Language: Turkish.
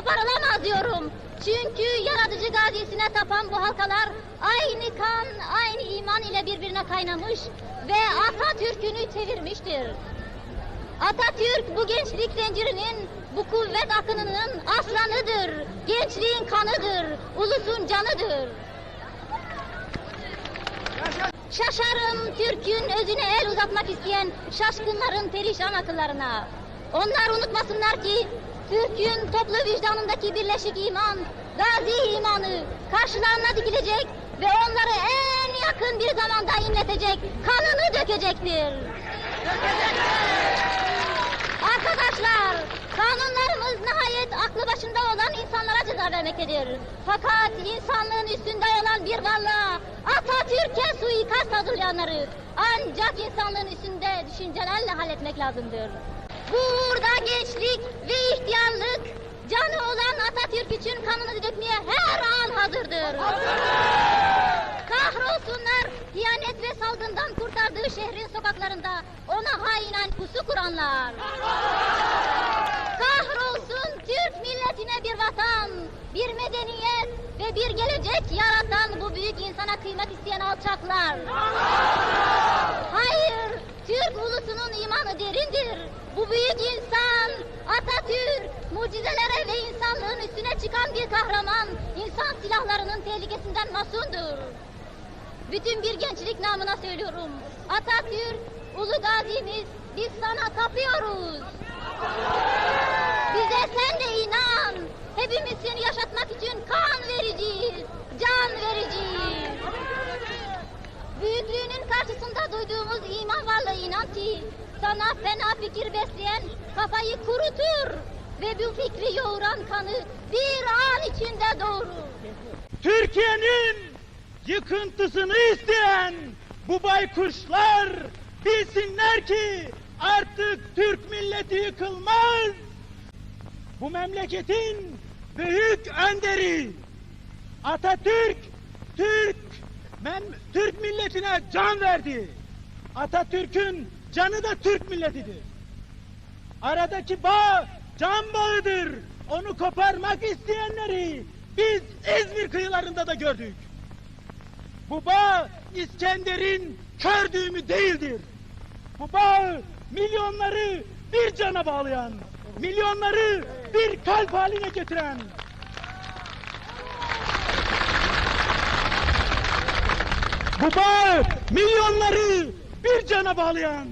koparılamaz diyorum. Çünkü yaratıcı gazisine tapan bu halkalar aynı kan, aynı iman ile birbirine kaynamış ve Atatürk'ünü çevirmiştir. Atatürk bu gençlik zincirinin, bu kuvvet akınının aslanıdır. Gençliğin kanıdır, ulusun canıdır. Şaşarım Türk'ün özüne el uzatmak isteyen şaşkınların perişan akıllarına. Onlar unutmasınlar ki Türk'ün toplu vicdanındaki birleşik iman, gazi imanı karşılarına dikilecek ve onları en yakın bir zamanda inletecek, kanını dökecektir. Arkadaşlar, kanunlarımız nihayet aklı başında olan insanlara ceza vermektedir. Fakat insanlığın üstünde olan bir varlığa, Atatürk'e suikast hazırlayanları ancak insanlığın üstünde düşüncelerle halletmek lazımdır. Bu uğurda gençlik ve ihtiyarlık, canı olan Atatürk için kanını dökmeye her an hazırdır. Kahrolsunlar hiyanet ve salgından kurtardığı şehrin sokaklarında ona hainen pusu kuranlar. Kahrolsun Türk milletine bir vatan, bir medeniyet ve bir gelecek yaratan bu büyük insana kıymak isteyen alçaklar. Hayır, Türk ulusunun imanı derindir. Bu büyük insan, Atatürk, mucizelere ve insanlığın üstüne çıkan bir kahraman, insan silahlarının tehlikesinden masundur. Bütün bir gençlik namına söylüyorum. Atatürk, ulu gazimiz, biz sana tapıyoruz. Bize sen de inan. Karşısında duyduğumuz iman varlığı inan ki sana fena fikir besleyen kafayı kurutur ve bu fikri yoğuran kanı bir an içinde doğurur. Türkiye'nin yıkıntısını isteyen bu baykuşlar bilsinler ki artık Türk milleti yıkılmaz. Bu memleketin büyük önderi Atatürk Türk mem- Türk milletine can verdi. Atatürk'ün canı da Türk milletidir. Aradaki bağ can bağıdır. Onu koparmak isteyenleri biz İzmir kıyılarında da gördük. Bu bağ İskender'in kör düğümü değildir. Bu bağ milyonları bir cana bağlayan, milyonları bir kalp haline getiren, bu bağ milyonları bir cana bağlayan,